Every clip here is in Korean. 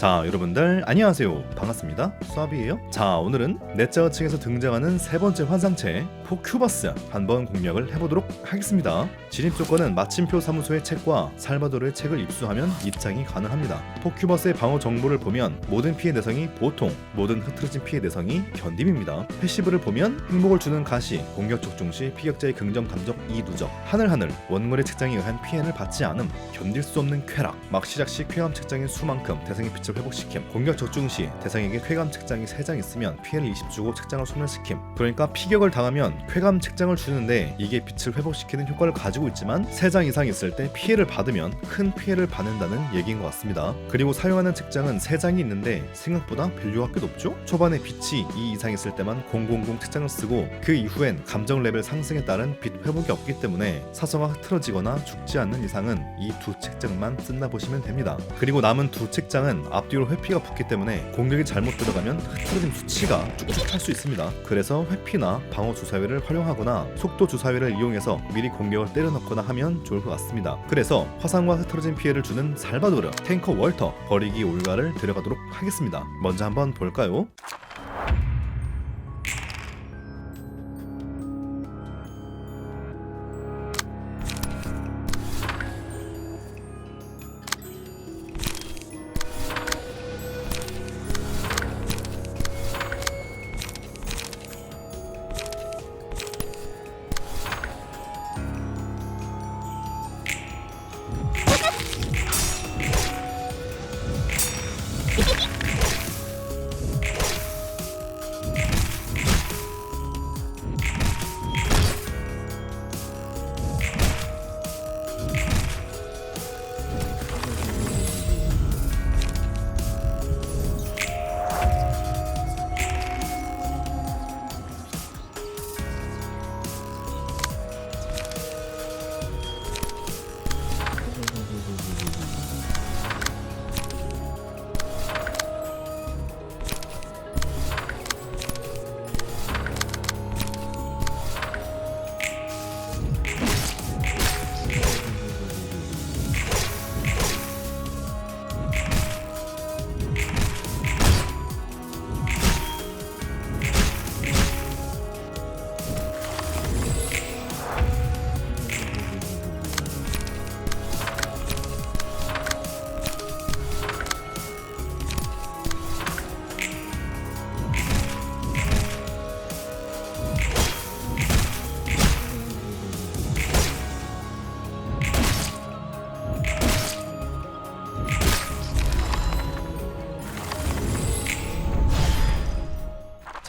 자 여러분들 안녕하세요. 반갑습니다. 수아비예요. 자 오늘은 넷자어 층에서 등장하는 세 번째 환상체 포큐버스 한번 공략을 해보도록 하겠습니다. 진입 조건은 마침표 사무소의 책과 살바도르의 책을 입수하면 입장이 가능합니다. 포큐버스의 방어 정보를 보면 모든 피해 내성이 보통 모든 흐트러진 피해 내성이 견딤입니다. 패시브를 보면 행복을 주는 가시 공격 적중 시 피격자의 긍정 감정 이 누적 하늘하늘 원물의 책장에 의한 피해를 받지 않음 견딜 수 없는 쾌락 막 시작 시 쾌감 책장의 수만큼 대상의 빛을 회복시킴 공격 적중 시 대상에게 쾌감 책장이 3장 있으면 피해를 20 주고 책장을 소멸시킴. 그러니까 피격을 당하면 쾌감 책장을 주는데 이게 빛을 회복시키는 효과를 가지고 있지만 3장 이상 있을 때 피해를 받으면 큰 피해를 받는다는 얘기인 것 같습니다 그리고 사용하는 책장은 3장이 있는데 생각보다 밸류가 꽤 높죠? 초반에 빛이 2 이상 있을 때만 000 책장을 쓰고 그 이후엔 감정 레벨 상승에 따른 빛 회복이 없기 때문에 사성화 흐트러지거나 죽지 않는 이상은 이 두 책장만 쓴다 보시면 됩니다. 그리고 남은 두 책장은 앞뒤로 회피가 붙기 때문에 공격이 잘못 들어가면 흐트러짐 수치가 쭉쭉 할 수 있습니다. 그래서 회피나 방어 주사위를 활용하거나 속도 주사위를 이용해서 미리 공격을 때려넣거나 하면 좋을 것 같습니다. 그래서 화상과 흐트러진 피해를 주는 살바도르, 탱커 월터, 버리기 올가를 데려가도록 하겠습니다. 먼저 한번 볼까요?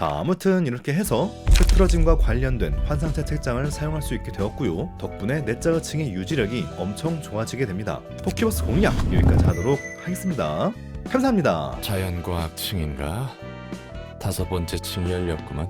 자 아무튼 이렇게 해서 흐트러짐과 관련된 환상체 책장을 사용할 수 있게 되었고요 덕분에 넷자어층의 유지력이 엄청 좋아지게 됩니다 포키버스 공략 여기까지 하도록 하겠습니다 감사합니다 자연과학 층인가? 다섯 번째 층이 열렸구만.